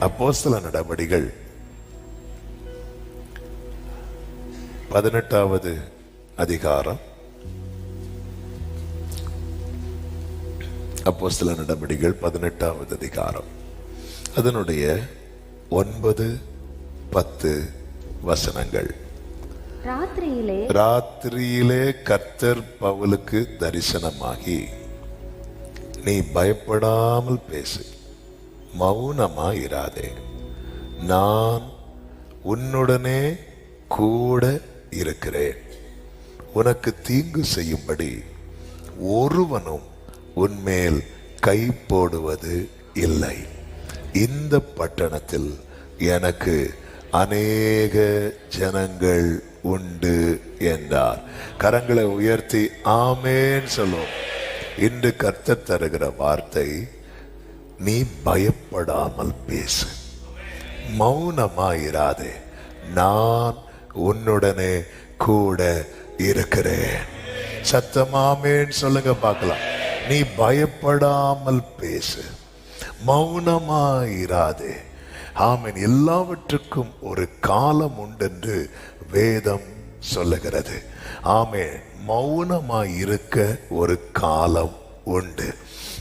அப்போஸ்தல நடபடிகள் பதினெட்டாவது அதிகாரம். அப்போஸ்தல நடபடிகள் பதினெட்டாவது அதிகாரம். அதனுடைய ஒன்பது பத்து வசனங்கள். ராத்திரியிலே ராத்திரியிலே கர்த்தர் பவுலுக்கு தரிசனமாகி நீ பயப்படாமல் பேசு. மௌனமா இராதே நான் உன்னுடனே கூட இருக்கிறேன். உனக்கு தீங்கு செய்யும்படி ஒருவனும் உன்மேல் கை போடுவது இல்லை. இந்த பட்டணத்தில் எனக்கு அநேக ஜனங்கள் உண்டு என்றார். கரங்களை உயர்த்தி ஆமேன் சொல்லும். இன்று கர்த்தர் தருகிற வார்த்தை நீ பயப்படாமல் பேசு. மௌனமாயிராதே. நான் உன்னுடனே கூட இருக்கிறேன். சத்தமாமேன்னு சொல்லுங்க பார்க்கலாம். நீ பயப்படாமல் பேசு. மௌனமாயிராதே. ஆமீன். எல்லாவற்றுக்கும் ஒரு காலம் உண்டென்று வேதம் சொல்லுகிறது. ஆமே மௌனமாய் இருக்க ஒரு காலம் உண்டு.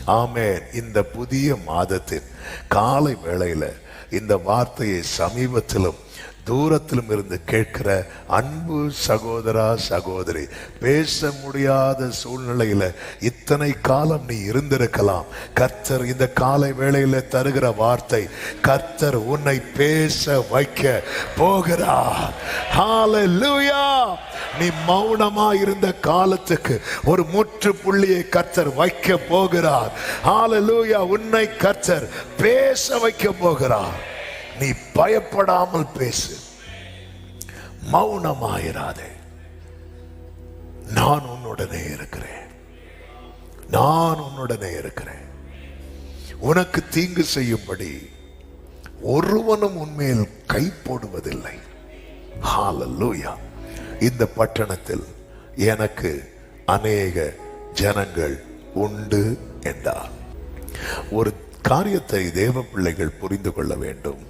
ஆமென். இந்த புதிய மாதத்தின் காலை வேளையில இந்த வார்த்தையை சமீபத்திலும் தூரத்திலும் இருந்து கேட்கிற அன்பு சகோதரா சகோதரி பேச முடியாத சூழ்நிலையில இத்தனை காலம் நீ இருந்திருக்கலாம். கர்த்தர் இந்த காலை வேளையில தருகிற வார்த்தை கர்த்தர் உன்னை பேச வைக்க போகிறா நீ மௌனமா இருந்த காலத்துக்கு ஒரு முற்றுப்புள்ளியை கர்த்தர் வைக்க போகிறார். ஹalleluya உன்னை கர்த்தர் பேச வைக்க போகிறார். நீ பயப்படாமல் பேசு. மௌனமாயிராதே. நான் உன்னுடனே இருக்கிறேன். நான் உன்னுடனே இருக்கிறேன். உனக்கு தீங்கு செய்யும்படி ஒருவனும் உன்மேல் கை போடுவதில்லை. ஹalleluya இந்த பட்டணத்தில் எனக்கு அநேக ஜனங்கள் உண்டு என்றார். ஒரு காரியத்தை தேவ பிள்ளைகள் புரிந்து கொள்ள வேண்டும்.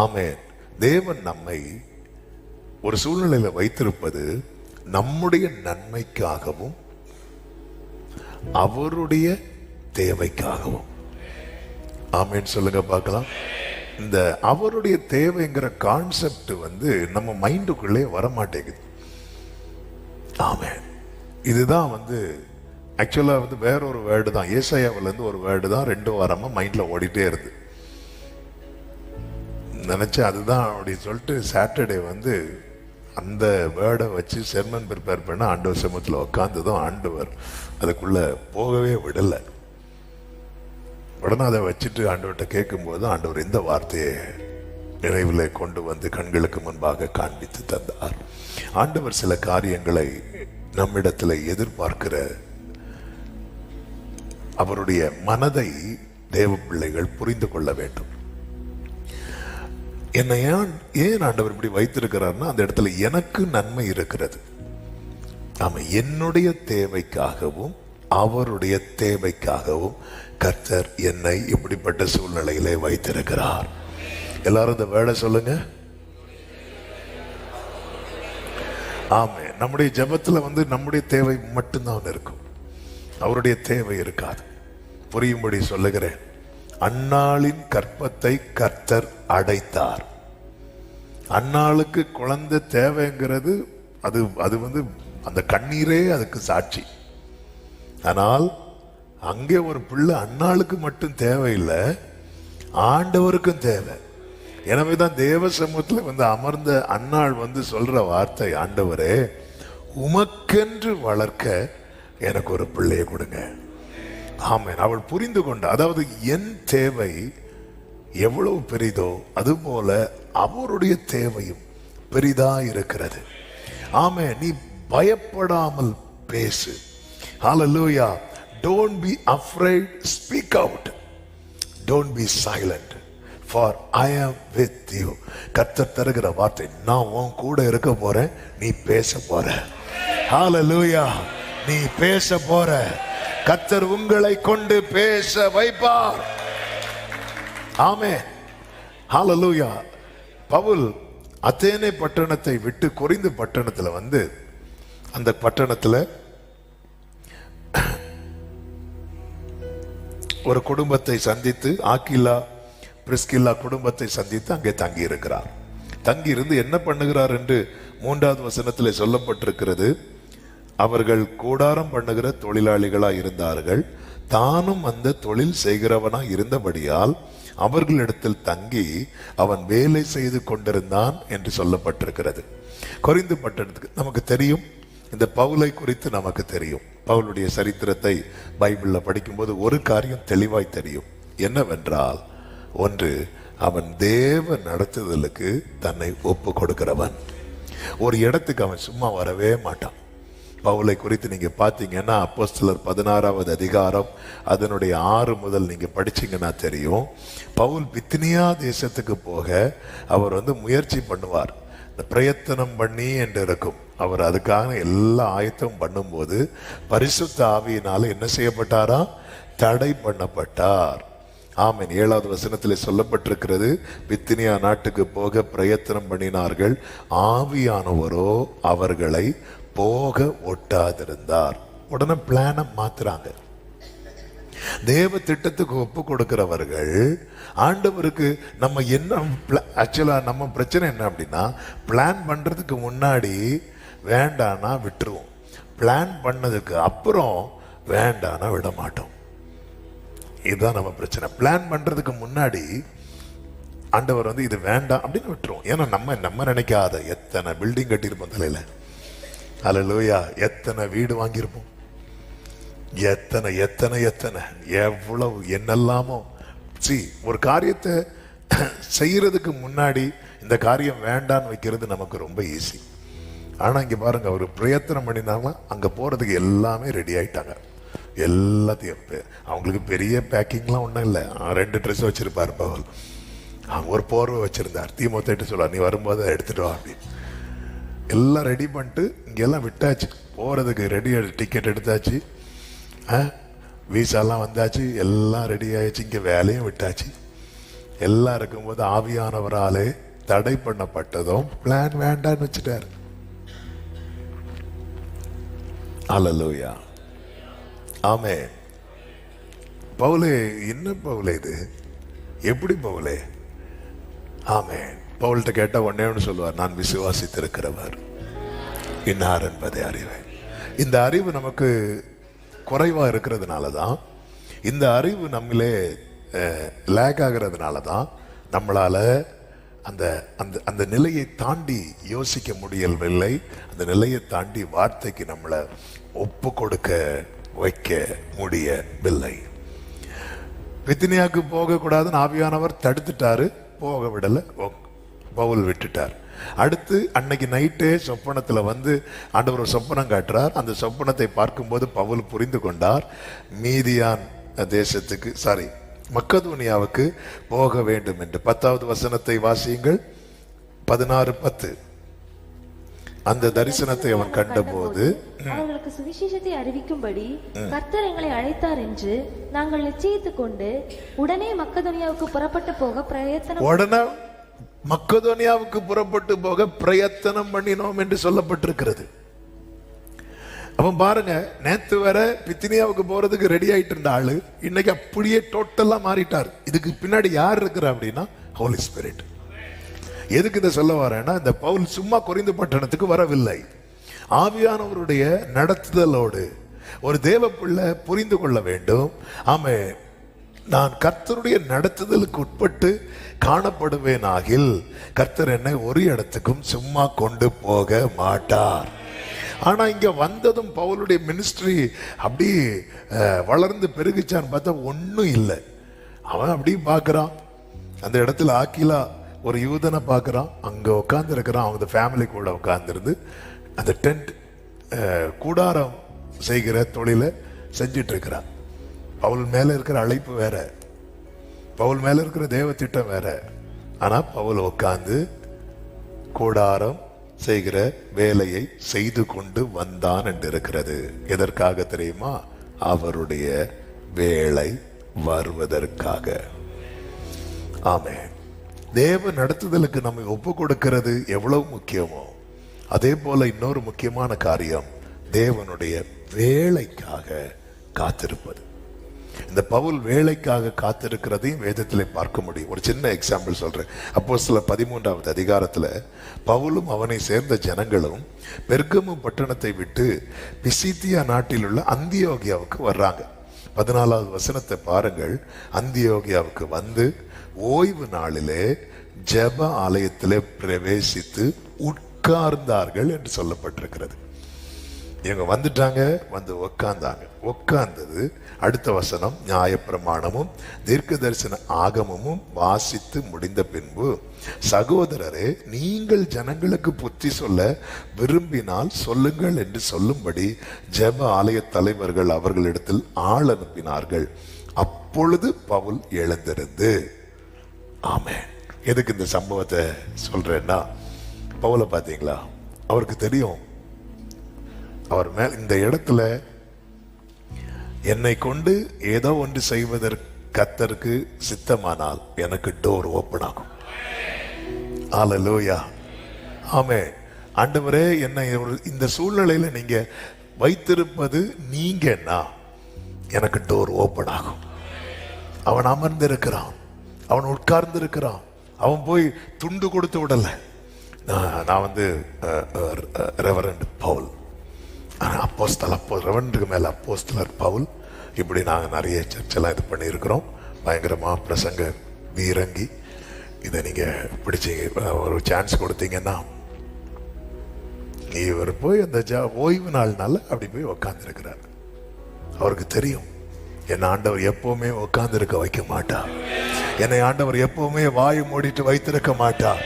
ஆமென். தேவன் நம்மை ஒரு சூழ்நிலையில வைத்திருப்பது நம்முடைய நன்மைக்காகவும் அவருடைய தேவைக்காகவும். ஆமென் சொல்லுங்க பார்க்கலாம். இந்த அவருடைய தேவைங்கிற கான்செப்ட் வந்து நம்ம மைண்டுக்குள்ளே வரமாட்டேங்குது. ஆமென். இதுதான் வந்து ஆக்சுவலாக வந்து வேற ஒரு வேர்டு தான். ஏசாயாவிலேருந்து ஒரு வேர்டு தான் ரெண்டு வாரமாக மைண்டில் ஓடிட்டே இருக்குது நினச்சி அதுதான் அப்படி சொல்லிட்டு சாட்டர்டே வந்து அந்த வேர்டை வச்சு செர்மன் ப்ரிப்பேர் பண்ண ஆண்டவர் சமூகத்தில் உட்காந்ததும் ஆண்டவர் அதுக்குள்ளே போகவே விடலை. உடனே அதை வச்சுட்டு ஆண்டவர்கிட்ட கேட்கும்போது ஆண்டவர் இந்த வார்த்தையை நினைவில் கொண்டு வந்து கண்களுக்கு முன்பாக காண்பித்து தந்தார். ஆண்டவர் சில காரியங்களை நம்மிடத்தில் எதிர்பார்க்கிற அவருடைய மனதை தேவ பிள்ளைகள் புரிந்து கொள்ள வேண்டும். என்னை ஏன் ஏன் ஆண்டவர் இப்படி வைத்திருக்கிறார்னா அந்த இடத்துல எனக்கு நன்மை இருக்கிறது. ஆமாம் என்னுடைய தேவைக்காகவும் அவருடைய தேவைக்காகவும் கர்த்தர் என்னை இப்படிப்பட்ட சூழ்நிலையிலே வைத்திருக்கிறார். எல்லாரும் இந்த வேலை சொல்லுங்க. ஆமே நம்முடைய ஜபத்தில் வந்து நம்முடைய தேவை மட்டும்தான் இருக்கும். அவருடைய தேவை இருக்காது. புரியும்படி சொல்லுகிறேன். அன்னாளின் கற்பத்தை கர்த்தர் அடைத்தார். அன்னாளுக்கு குழந்தை தேவைங்கிறது அது அது வந்து அந்த கண்ணீரே அதுக்கு சாட்சி. ஆனால் அங்கே ஒரு பிள்ளை அன்னாளுக்கு மட்டும் தேவையில்லை ஆண்டவருக்கும் தேவை. எனவே தான் தேவ சமூகத்தில் வந்து அமர்ந்த அன்னாள் வந்து சொல்ற வார்த்தை ஆண்டவரே உமக்கென்று வளர்க்க எனக்கு ஒரு பிள்ளையை கொடுங்க. ஆமேன். அவள் புரிந்து கொண்ட அதாவது என் தேவை எவ்வளவு பெரிதோ அதுபோல அவருடைய தேவையும் பெரிதா இருக்கிறது. ஆமே நீ பயப்படாமல் பேசு. Hallelujah don't be afraid speak out don't be silent for I am with you கத்த தருகிற வார்த்தை நான் உன் கூட இருக்க போறேன் நீ பேச போற. ஹalleluya நீ பேச போற. கத்தர் உங்களை கொண்டு பேச வைப்பார். ஆமே ஹாலலூயா பவுல் அத்தேனே பட்டணத்தை விட்டு குறைந்த பட்டணத்துல வந்து அந்த பட்டணத்துல ஒரு குடும்பத்தை சந்தித்து ஆக்கிலா பிரிஸ்கில்லா குடும்பத்தை சந்தித்து அங்கே தங்கி இருக்கிறார் தங்கி இருந்து என்ன பண்ணுகிறார் என்று மூன்றாவது வசனத்திலே சொல்லப்பட்டிருக்கிறது. அவர்கள் கூடாரம் பண்ணுகிற தொழிலாளிகளாக இருந்தார்கள் தானும் அந்த தொழில் செய்கிறவனா இருந்தபடியால் அவர்களிடத்தில் தங்கி அவன் வேலை செய்து கொண்டிருந்தான் என்று சொல்லப்பட்டிருக்கிறது. குறைந்து பட்டணத்துக்கு நமக்கு தெரியும். இந்த பவுலை குறித்து நமக்கு தெரியும். பவுலுடைய சரித்திரத்தை பைபிளில் படிக்கும்போது ஒரு காரியம் தெளிவாய் தெரியும். என்னவென்றால் ஒன்று அவன் தேவ நடத்துதலுக்கு தன்னை ஒப்பு கொடுக்கிறவன் ஒரு இடத்துக்கு அவன் சும்மா வரவே மாட்டான். பவுலை குறித்து நீங்க பார்த்தீங்கன்னா அப்போஸ்தலர் பதினாறாவது அதிகாரம் அதனுடைய ஆறு முதல் நீங்க படிச்சீங்கன்னா தெரியும். பவுல் பித்தினியா தேசத்துக்கு போக அவர் வந்து முயற்சி பண்ணுவார். இந்த பிரயத்தனம் பண்ணி என்று இருக்கும். அவர் அதுக்காக எல்லா ஆயத்தம் பண்ணும்போது பரிசுத்த ஆவியினால என்ன செய்யப்பட்டாரா? தடை பண்ணப்பட்டார். ஆமீன். ஏழாவது வசனத்தில் சொல்லப்பட்டிருக்கிறது பித்தினியா நாட்டுக்கு போக பிரயத்தனம் பண்ணினார்கள். ஆவியானவரோ அவர்களை போக ஒட்டாதிருந்தார். உடனே பிளானை மாத்துறாங்க. தேவ திட்டத்துக்கு ஒப்பு கொடுக்கிறவர்கள் ஆண்டவருக்கு நம்ம என்ன ஆக்சுவலாக நம்ம பிரச்சனை என்ன அப்படின்னா பிளான் பண்ணுறதுக்கு முன்னாடி வேண்டானா விட்டுருவோம். பிளான் பண்ணதுக்கு அப்புறம் வேண்டானா விட மாட்டோம். இதுதான் நம்ம பிரச்சனை. பிளான் பண்ணுறதுக்கு முன்னாடி ஆண்டவர் வந்து இது வேண்டாம் அப்படின்னு விட்டுருவோம். ஏன்னா நம்ம நம்ம நினைக்காத எத்தனை பில்டிங் கட்டியிருப்போம் தலையில். அலலூயா எத்தனை வீடு வாங்கியிருப்போம்? எத்தனை எத்தனை எத்தனை? எவ்வளவு என்னெல்லாமோ. சி ஒரு காரியத்தை செய்யறதுக்கு முன்னாடி இந்த காரியம் வேண்டான்னு வைக்கிறது நமக்கு ரொம்ப ஈஸி ஆனா இங்க பாருங்க ஒரு பிரயத்தனம் பண்ணினாலும் அங்க போறதுக்கு எல்லாமே ரெடி ஆயிட்டாங்க. எல்லாத்தையும் அவங்களுக்கு பெரிய பேக்கிங்லாம் ஒன்றும் இல்லை. ரெண்டு ட்ரெஸ் வச்சுருப்பார் பவல் அவங்க ஒரு போர்வை வச்சுருந்தார். தீமோத்தேட்டு சொல்லுவார் நீ வரும்போது எடுத்துகிட்டு எடுத்துட்டு வா அப்படின்னு. எல்லாம் ரெடி பண்ணிட்டு இங்கெல்லாம் விட்டாச்சு. போகிறதுக்கு ரெடி டிக்கெட் எடுத்தாச்சு. ஆ? வீசாலாம் வந்தாச்சு. எல்லாம் ரெடி ஆயிடுச்சு. இங்கே வேலையும் விட்டாச்சு. எல்லாம் இருக்கும்போது ஆவியானவராலே தடை பண்ணப்பட்டதும் பிளான் வேண்டான்னு வச்சுட்டாரு. அலலூயா ஆமே பவுலே என்ன பவுலே இது? எப்படி பவுலே? ஆமே பவுல்கிட்ட கேட்ட ஒன்னே ஒன்று சொல்லுவார் நான் விசுவாசித்திருக்கிறவர். இன்னார் என்பதை அறிவேன். இந்த அறிவு நமக்கு குறைவாக இருக்கிறதுனால தான் இந்த அறிவு நம்மளே லேக் ஆகிறதுனால தான் நம்மளால அந்த அந்த அந்த நிலையை தாண்டி யோசிக்க முடியவில்லை. அந்த நிலையை தாண்டி வார்த்தைக்கு நம்மளை ஒப்பு கொடுக்க வைக்க முடியவில்லை. வித்தினியாவுக்கு போகக்கூடாதுன்னு ஆவியானவர் தடுத்துட்டாரு. போக விடலை. பவுல் விட்டுட்டார். அடுத்து அன்னைக்கு நைட்டே சொப்பனத்துல வந்து ஆண்டவர் ஒரு சொப்பனம் காட்டுறார். அந்த சொப்பனத்தை பார்க்கும்போது பவுல் புரிந்து கொண்டார். மீதியான் தேசத்துக்கு சாரி மக்கதுனியாவுக்கு போக வேண்டும் என்று. பத்தாவது வசனத்தை வாசியுங்கள். பதினாறு பத்து. அந்த தரிசனத்தை அவன் கண்டபோது அவர்களுக்கு சுவிசேஷத்தை அறிவிக்கும்படி கர்த்தர் எங்களை அழைத்தார் என்று நாங்கள் நிச்சயித்துக் கொண்டு உடனே மக்கதுனியாவுக்கு புறப்பட்டு போக பிரயத்தனம் உடனே மக்கதோனியாவுக்கு புறப்பட்டு போக பிரயத்தனம் பண்ணினோம் என்று சொல்லப்பட்டிருக்கிறது. அவன் பாருங்க நேத்து வர பித்தினியாவுக்கு போறதுக்கு ரெடி ஆயிட்டு இருந்த ஆளு இன்னைக்கு அப்படியே டோட்டலா மாறிட்டார். இதுக்கு பின்னாடி யார் இருக்கிறா அப்படின்னா ஹோலி ஸ்பிரிட் எதுக்கு இதை சொல்ல வரேன்னா இந்த பவுல் சும்மா குறைந்த பட்டணத்துக்கு வரவில்லை. ஆவியானவருடைய நடத்துதலோடு ஒரு தேவ புரிந்து கொள்ள வேண்டும். ஆமாம் நான் கர்த்தருடைய நடத்துதலுக்கு உட்பட்டு காணப்படுவேனாகில் கர்த்தர் என்னை ஒரு இடத்துக்கும் சும்மா கொண்டு போக மாட்டார். ஆனால் இங்கே வந்ததும் பவுலுடைய மினிஸ்ட்ரி அப்படி வளர்ந்து பெருகிச்சான்னு பார்த்தா ஒன்றும் இல்லை. அவன் அப்படி பார்க்குறான். அந்த இடத்துல ஆக்கிலா ஒரு யூதனை பார்க்குறான். அங்கே உட்காந்துருக்கிறான் அவங்க ஃபேமிலி கூட உட்காந்துருந்து அந்த டென்ட் கூடாரம் செய்கிற தொழிலை செஞ்சிட்ருக்கிறான் பவுல் மேல இருக்கிற அழைப்பு வேற. பவுல் மேல இருக்கிற தேவ திட்டம் வேற. ஆனா பவுல் உட்கார்ந்து கூடாரம் செய்கிற வேலையை செய்து கொண்டு வந்தான் என்று இருக்கிறது எதற்காக தெரியுமா? அவருடைய வேலை வருவதற்காக. ஆமே தேவ நடத்துதலுக்கு நம்மை ஒப்பு கொடுக்கிறது எவ்வளவு முக்கியமோ அதே போல இன்னொரு முக்கியமான காரியம் தேவனுடைய வேலைக்காக காத்திருப்பது. இந்த பவுல் வேலைக்காக காத்திருக்கிறதையும் வேதத்திலே பார்க்க முடியும். ஒரு சின்ன எக்ஸாம்பிள் சொல்றேன். அப்போ சில பதிமூன்றாவது அதிகாரத்துல பவுலும் அவனை சேர்ந்த ஜனங்களும் பெர்கமு பட்டணத்தை விட்டு பிசித்தியா நாட்டில் உள்ள அந்தியோகியாவுக்கு வர்றாங்க. பதினாலாவது வசனத்தை பாருங்கள். அந்தியோகியாவுக்கு வந்து ஓய்வு நாளிலே ஜெப ஆலயத்தில் பிரவேசித்து உட்கார்ந்தார்கள் என்று சொல்லப்பட்டிருக்கிறது. இவங்க வந்துட்டாங்க வந்து உக்காந்தாங்க. உக்காந்தது அடுத்த வசனம் நியாயப்பிரமாணமும் தீர்க்க தரிசன ஆகமமும் வாசித்து முடிந்த பின்பு சகோதரரே நீங்கள் ஜனங்களுக்கு புத்தி சொல்ல விரும்பினால் சொல்லுங்கள் என்று சொல்லும்படி ஜெப ஆலய தலைவர்கள் அவர்களிடத்தில் ஆள் அனுப்பினார்கள். அப்பொழுது பவுல் எழுந்திருந்து ஆமே எதுக்கு இந்த சம்பவத்தை சொல்றேன்னா பவுலை பார்த்தீங்களா? அவருக்கு தெரியும். அவர் மேல் இந்த இடத்துல என்னை கொண்டு ஏதோ ஒன்று செய்வதற்கு கத்தருக்கு சித்தமானால் எனக்கு டோர் ஓப்பன் ஆகும். ஆலலோயா ஆமே. ஆண்டவரே என்னை ஒரு- இந்த சூழ்நிலையில நீங்க வைத்திருப்பது நீங்கன்னா எனக்கு டோர் ஓப்பன் ஆகும். அவன் அமர்ந்திருக்கிறான். அவன் உட்கார்ந்திருக்கிறான். அவன் போய் துண்டு கொடுத்து விடலை. நான் நான் வந்து ரெவரண்ட் பவுல் ஆனால் அப்போஸ்தல் அப்போ ரெவரண்டுக்கு மேலே அப்போஸ்தலர் பவுல் இப்படி நாங்கள் நிறைய சர்ச்செல்லாம் இது பண்ணியிருக்கிறோம். பயங்கரமா பிரசங்க வீரங்கி இதை நீங்கள் பிடிச்சி ஒரு சான்ஸ் கொடுத்தீங்கன்னா இவர் போய் அந்த ஜா ஓய்வு நாள்னால அப்படி போய் உக்காந்துருக்கிறார். அவருக்கு தெரியும். என் ஆண்டவர் எப்பவுமே உட்காந்துருக்க வைக்க மாட்டார் என்னை ஆண்டவர் எப்பவுமே வாய் மூடிட்டு வைத்திருக்க மாட்டார்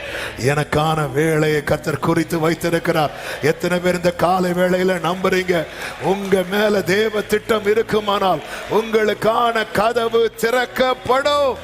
எனக்கான வேலையை கத்தர் குறித்து வைத்திருக்கிறார். எத்தனை பேர் இந்த காலை வேளையில நம்புறீங்க? உங்க மேல தேவ திட்டம் இருக்குமானால் உங்களுக்கான கதவு திறக்கப்படும்.